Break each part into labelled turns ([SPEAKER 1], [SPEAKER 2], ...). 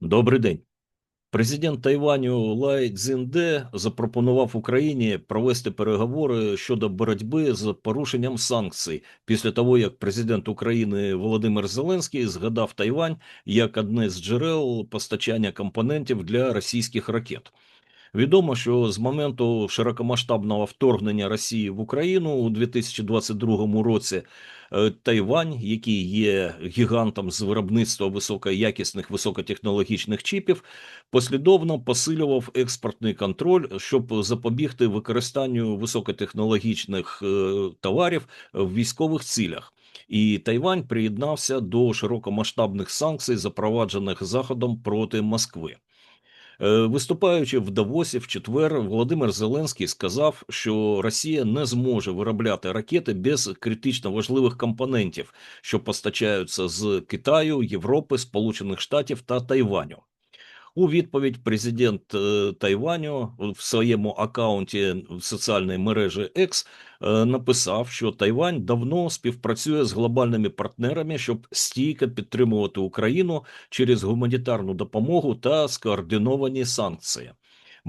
[SPEAKER 1] Добрий день. Президент Тайваню Лай Цзінде запропонував Україні провести переговори щодо боротьби з порушенням санкцій після того, як президент України Володимир Зеленський згадав Тайвань як одне з джерел постачання компонентів для російських ракет. Відомо, що з моменту широкомасштабного вторгнення Росії в Україну у 2022 році е, Тайвань, який є гігантом з виробництва високоякісних високотехнологічних чіпів, послідовно посилював експортний контроль, щоб запобігти використанню високотехнологічних е, товарів в військових цілях. І Тайвань приєднався до широкомасштабних санкцій, запроваджених Заходом проти Москви. Е, Виступаючи в Давосі в четвер, Володимир Зеленський сказав, що Росія не зможе виробляти ракети без критично важливих компонентів, що постачаються з Китаю, Європи, Сполучених Штатів та Тайваню. У відповідь президент е, Тайваню в своєму акаунті в соціальній мережі X е, написав, що Тайвань давно співпрацює з глобальними партнерами, щоб стійко підтримувати Україну через гуманітарну допомогу та скоординовані санкції.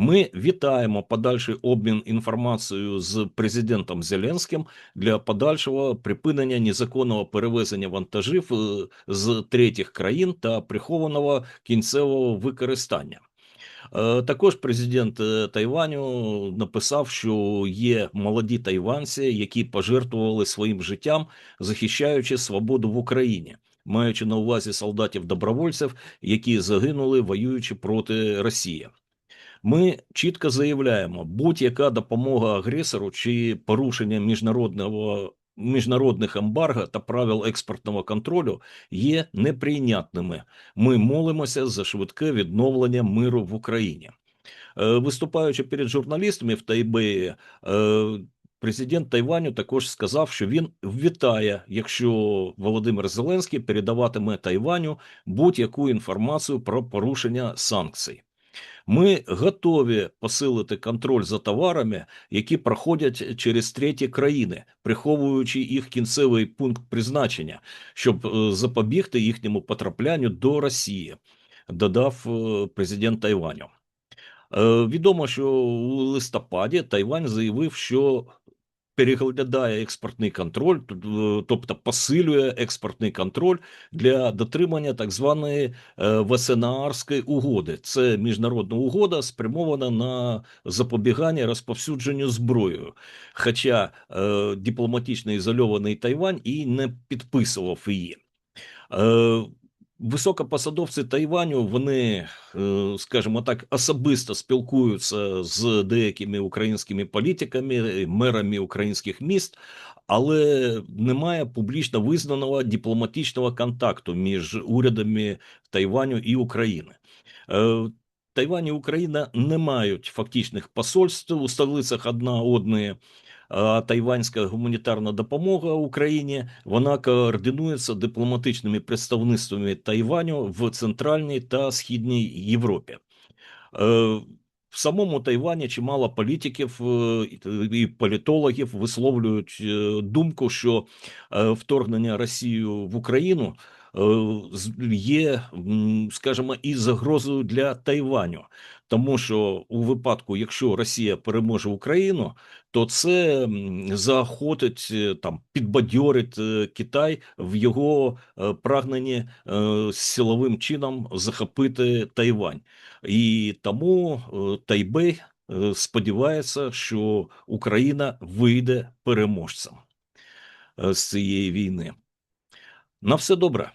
[SPEAKER 1] Ми вітаємо подальший обмін інформацією з президентом Зеленським для подальшого припинення незаконного перевезення вантажів з третіх країн та прихованого кінцевого використання. Е, Також президент е, Тайваню написав, що є молоді тайванці, які пожертвували своїм життям, захищаючи свободу в Україні, маючи на увазі солдатів-добровольців, які загинули воюючи проти Росії. Ми чітко заявляємо, будь-яка допомога агресору чи порушення міжнародного міжнародних ембарго та правил експортного контролю є неприйнятними. Ми молимося за швидке відновлення миру в Україні. Е, Виступаючи перед журналістами в Тайбеї, е, президент Тайваню також сказав, що він вітає, якщо Володимир Зеленський передаватиме Тайваню будь-яку інформацію про порушення санкцій. Ми готові посилити контроль за товарами, які проходять через треті країни, приховуючи їх кінцевий пункт призначення, щоб е, запобігти їхньому потраплянню до Росії, додав е, президент Тайваню. Е, Відомо, що у листопаді Тайвань заявив, що переглядає експортний контроль, е, тобто посилює експортний контроль для дотримання так званої е, Весенаарської угоди. Це міжнародна угода, спрямована на запобігання розповсюдженню зброєю. Хоча е, дипломатично ізольований Тайвань і не підписував її. Е, Високопосадовці Тайваню вони, е, скажімо так, особисто спілкуються з деякими українськими політиками, мерами українських міст, але немає публічно визнаного дипломатичного контакту між урядами Тайваню і України. Тайвань і Україна не мають фактичних посольств у столицях одна одної. Тайванська гуманітарна допомога Україні вона координується дипломатичними представництвами Тайваню в Центральній та Східній Європі. Е, В самому Тайвані чимало політиків е, і політологів висловлюють е, думку, що вторгнення Росії в Україну є, м, скажімо, і загрозою для Тайваню, тому що у випадку, якщо Росія переможе Україну, то це заохотить е, там підбадьорить е, Китай в його е, прагненні е, силовим чином захопити Тайвань. І тому е, Тайбей е, сподівається, що Україна вийде переможцем е, з цієї війни. На все добре.